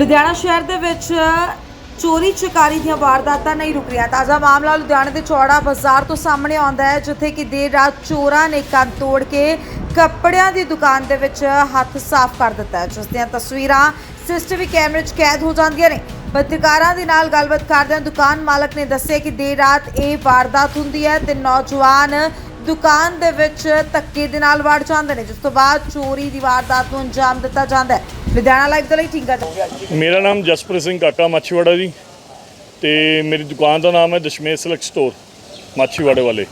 ਲੁਧਿਆਣਾ ਸ਼ਹਿਰ ਦੇ ਵਿੱਚ ਚੋਰੀ ਚਕਾਰੀ ਦੀਆਂ ਵਾਰਦਾਤਾਂ ਨਹੀਂ ਰੁਕ ਰਹੀਆਂ। ਤਾਜ਼ਾ ਮਾਮਲਾ ਲੁਧਿਆਣੇ ਦੇ ਚੌੜਾ ਬਾਜ਼ਾਰ ਤੋਂ ਸਾਹਮਣੇ ਆਉਂਦਾ ਹੈ, ਜਿੱਥੇ ਕਿ ਦੇਰ ਰਾਤ ਚੋਰਾਂ ਨੇ ਕੰਨ ਤੋੜ ਕੇ ਕੱਪੜਿਆਂ ਦੀ ਦੁਕਾਨ ਦੇ ਵਿੱਚ ਹੱਥ ਸਾਫ਼ ਕਰ ਦਿੱਤਾ ਹੈ। ਜਿਸ ਦੀਆਂ ਤਸਵੀਰਾਂ ਸੀਸੀਟੀਵੀ ਕੈਮਰੇ 'ਚ ਕੈਦ ਹੋ ਜਾਂਦੀਆਂ ਨੇ। ਪੱਤਰਕਾਰਾਂ ਦੇ ਨਾਲ ਗੱਲਬਾਤ ਕਰਦਿਆਂ ਦੁਕਾਨ ਮਾਲਕ ਨੇ ਦੱਸਿਆ ਕਿ ਦੇਰ ਰਾਤ ਇਹ ਵਾਰਦਾਤ ਹੁੰਦੀ ਹੈ ਤੇ ਨੌਜਵਾਨ ਦੁਕਾਨ ਦੇ ਵਿੱਚ ਧੱਕੇ ਦੇ ਨਾਲ ਵੜ ਜਾਂਦੇ ਨੇ, ਜਿਸ ਤੋਂ ਬਾਅਦ ਚੋਰੀ ਦੀ ਵਾਰਦਾਤ ਨੂੰ ਅੰਜਾਮ ਦਿੱਤਾ ਜਾਂਦਾ ਹੈ। ਲੁਧਿਆਣਾ ਲਾਈਵ ਦੇ ਲਈ ਠਿੰਗਾ ਜੀ ਮੇਰਾ ਨਾਮ ਜਸਪ੍ਰੀਤ ਸਿੰਘ ਕਾਕਾ ਮਾਛੀਵਾੜਾ ਜੀ ਤੇ ਮੇਰੀ ਦੁਕਾਨ ਦਾ ਨਾਮ ਹੈ ਦਸ਼ਮੇਸ਼ ਸਿਲਕ ਸਟੋਰ ਮਾਛੀਵਾੜੇ ਵਾਲੇ।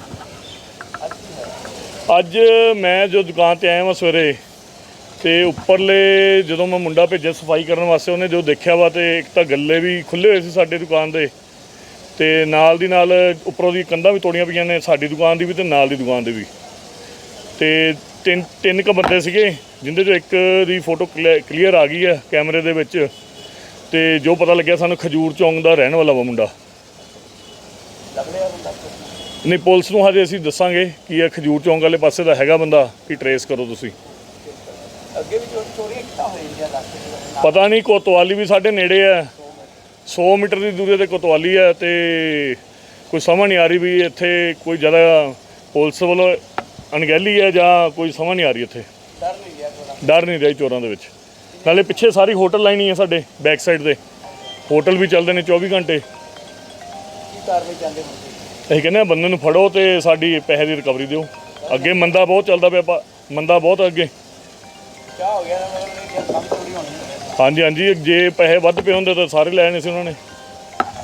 ਅੱਜ ਮੈਂ ਜੋ ਦੁਕਾਨ ਤੇ ਆਇਆ ਹਾਂ ਸਵੇਰੇ ਤੇ ਉੱਪਰਲੇ ਜਦੋਂ ਮੈਂ ਮੁੰਡਾ ਭੇਜਿਆ ਸਫ਼ਾਈ ਕਰਨ ਵਾਸਤੇ, ਉਹਨੇ ਜੋ ਦੇਖਿਆ ਵਾ ਤੇ ਇੱਕ ਤਾਂ ਗੱਲੇ ਵੀ ਖੁੱਲੇ ਹੋਏ ਸੀ ਸਾਡੇ ਦੁਕਾਨ ਦੇ ਤੇ ਨਾਲ ਦੀ ਨਾਲ ਉੱਪਰੋਂ ਦੀ ਕੰਧਾਂ ਵੀ ਤੋੜੀਆਂ ਪਈਆਂ ਨੇ ਸਾਡੀ ਦੁਕਾਨ ਦੀ ਵੀ ਤੇ ਨਾਲ ਦੀ ਦੁਕਾਨ ਦੀ ਵੀ। ਤੇ ਤਿੰਨ ਤਿੰਨ ਕ ਬੰਦੇ ਸੀਗੇ, ਜਿੰਦੇ ਚੋਂ ਇੱਕ ਦੀ ਫੋਟੋ ਕਲੀਅਰ ਆ ਗਈ ਹੈ ਕੈਮਰੇ ਦੇ ਵਿੱਚ। ਤੇ ਜੋ ਪਤਾ ਲੱਗਿਆ ਸਾਨੂੰ ਖਜੂਰ ਚੌਂਕ ਦਾ ਰਹਿਣ ਵਾਲਾ ਵਾ ਮੁੰਡਾ। ਨਹੀਂ, ਪੁਲਿਸ ਨੂੰ ਹਜੇ ਅਸੀਂ ਦੱਸਾਂਗੇ ਕਿ ਇਹ ਖਜੂਰ ਚੌਂਕ ਵਾਲੇ ਪਾਸੇ ਦਾ ਹੈਗਾ ਬੰਦਾ, ਕਿ ਟਰੇਸ ਕਰੋ ਤੁਸੀਂ। ਅੱਗੇ ਵੀ ਚੋਰੀਆਂ ਕਿੱਦਾਂ ਹੋ ਜਾਂਦੀਆਂ ਇਲਾਕੇ ਪਤਾ ਨਹੀਂ, ਕੋਤਵਾਲੀ ਵੀ ਸਾਡੇ ਨੇੜੇ ਹੈ। 100 ਮੀਟਰ ਦੀ ਦੂਰੀ ਤੇ ਕੋਤਵਾਲੀ ਹੈ ਤੇ ਕੋਈ ਸਮਝ ਨਹੀਂ ਆ ਰਹੀ ਵੀ ਇੱਥੇ ਕੋਈ ਜ਼ਿਆਦਾ ਪੁਲਿਸ ਵੱਲੋਂ ਅਣਗਹਿਲੀ ਹੈ ਜਾਂ ਕੋਈ ਸਮਝ ਨਹੀਂ ਆ ਰਹੀ ਇੱਥੇ। ਡਰ ਨਹੀਂ ਰਿਹਾ ਡਰ ਨਹੀਂ ਰਿਹਾ ਚੋਰਾਂ ਦੇ ਵਿੱਚ। ਨਾਲੇ ਪਿੱਛੇ ਸਾਰੀ ਹੋਟਲ ਲਾਈਨ ਹੀ ਹੈ ਸਾਡੇ ਬੈਕ ਸਾਈਡ ਤੇ। ਹੋਟਲ ਵੀ ਚੱਲਦੇ ਨੇ 24 ਘੰਟੇ। ਕੀ ਕਾਰਵਾਈ ਚਾਹੁੰਦੇ ਹੋ ਤੁਸੀਂ? ਅਸੀਂ ਕਹਿੰਦੇ ਆ ਬੰਦੇ ਨੂੰ ਫੜੋ ਤੇ ਸਾਡੀ ਪੈਸੇ ਦੀ ਰਿਕਵਰੀ ਦਿਓ। ਅੱਗੇ ਮੰਦਾ ਬਹੁਤ ਚੱਲਦਾ ਪਿਆ ਮੰਦਾ ਬਹੁਤ ਅੱਗੇ। ਕਿਆ ਹੋ ਗਿਆ ਨਾ ਮਤਲਬ ਇਹ ਕੰਮ ਚੋਰੀ ਹੋਣੀ ਹੈ। ਹਾਂਜੀ ਹਾਂਜੀ ਜੇ ਪੈਸੇ ਵੱਧ ਪਏ ਹੁੰਦੇ ਤਾਂ ਸਾਰੇ ਲੈਣੇ ਸੀ ਉਹਨਾਂ ਨੇ।